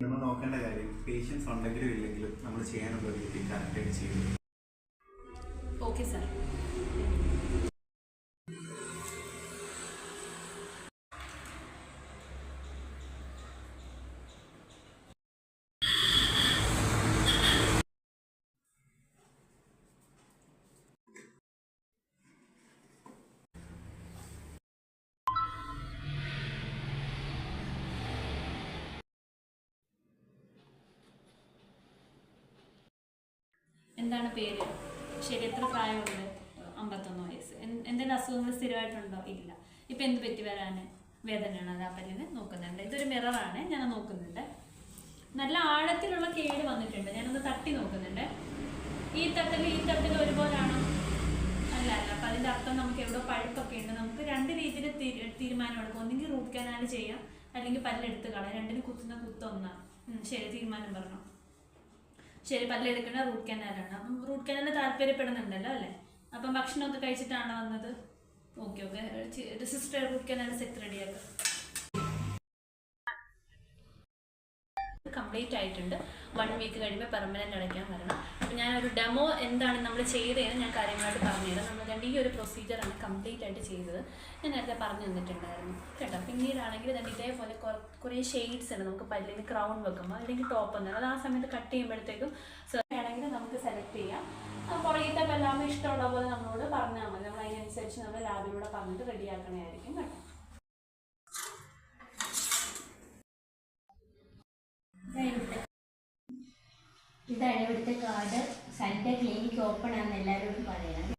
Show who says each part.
Speaker 1: നമ്മൾ നോക്കേണ്ട കാര്യം പേഷ്യൻസ് ഉണ്ടെങ്കിലും ഇല്ലെങ്കിലും നമ്മൾ ചെയ്യാനുള്ള ഒരു രീതി കറക്റ്റായിട്ട് ചെയ്യും
Speaker 2: ഓക്കെ സാർ എന്താണ് പേര്? ശരി എത്ര പ്രായമുണ്ട്? അമ്പത്തൊന്ന് വയസ്സ്. എന്തെങ്കിലും അസുഖങ്ങൾ സ്ഥിരമായിട്ടുണ്ടോ? ഇല്ല. ഇപ്പൊ എന്ത് പറ്റി വരാന്? വേദനയാണ്? അത് ആ പല്ലിന് നോക്കുന്നുണ്ട്. ഇതൊരു മിററാണ്. ഞാൻ നോക്കുന്നുണ്ട്. നല്ല ആഴത്തിലുള്ള കേട് വന്നിട്ടുണ്ട്. ഞാനൊന്ന് തട്ടി നോക്കുന്നുണ്ട്. ഈ തട്ടിൽ ഈ തട്ടിൽ ഒരുപോലാണോ? അല്ല അല്ല. അപ്പൊ അതിന്റെ അർത്ഥം നമുക്ക് എവിടെ പഴുപ്പൊക്കെ ഉണ്ട്. നമുക്ക് രണ്ട് രീതിയിൽ തീരുമാനം എടുക്കും. ഒന്നെങ്കിൽ റൂട്ട് കനാൽ ചെയ്യാം. അല്ലെങ്കിൽ പല്ലെടുത്ത് കളയാം. രണ്ടിന് കുത്തുന്ന കുത്തൊന്നാണ് ശരി. തീരുമാനം പറഞ്ഞു. ശരി പല്ലെടുക്കുന്ന റൂട്ട് കനാലാണ് അപ്പം റൂട്ട് കനാലിന് താല്പര്യപ്പെടുന്നുണ്ടല്ലോ അല്ലേ? അപ്പം ഭക്ഷണമൊക്കെ കഴിച്ചിട്ടാണോ വന്നത്? Okay okay sister root canal set റെഡിയാക്കാം കംപ്ലീറ്റ് ആയിട്ടുണ്ട്. വൺ വീക്ക് കഴിയുമ്പോൾ പെർമനന്റ് അടയ്ക്കാൻ വരണം. അപ്പം ഞാനൊരു ഡെമോ എന്താണ് നമ്മൾ ചെയ്തതെന്ന് ഞാൻ കാര്യങ്ങളായിട്ട് പറഞ്ഞുതരാം. നമ്മൾ രണ്ട് ഈ ഒരു പ്രൊസീജിയറാണ് കംപ്ലീറ്റ് ആയിട്ട് ചെയ്തത്. ഞാൻ നേരത്തെ പറഞ്ഞു തന്നിട്ടുണ്ടായിരുന്നു. കേട്ടോ? പിന്നീടാണെങ്കിൽ തന്നെ ഇതേപോലെ കുറ- ഷെയ്ഡ്സ് ഉണ്ട്. നമുക്ക് പല്ലിന് ക്രൗൺ വെക്കുമ്പോൾ അല്ലെങ്കിൽ ടോപ്പ് എന്ന് അത് ആ സമയത്ത് കട്ട് ചെയ്യുമ്പോഴത്തേക്കും സെർവാണെങ്കിൽ നമുക്ക് സെലക്ട് ചെയ്യാം. ആ പുറകത്തെ പല്ലാകുമ്പോൾ ഇഷ്ടമുള്ള പോലെ നമ്മളോട് പറഞ്ഞാൽ മതി. നമ്മൾ അതിനനുസരിച്ച് നമ്മൾ ലാബിലൂടെ പറഞ്ഞിട്ട് റെഡിയാക്കണമായിരിക്കും കേട്ടോ.
Speaker 3: ഇതാണ് ഇവിടുത്തെ കാർഡ് സൺഡേ ക്ലിനിക്ക് ഓപ്പൺ ആണെന്ന് എല്ലാവരോടും പറയണം.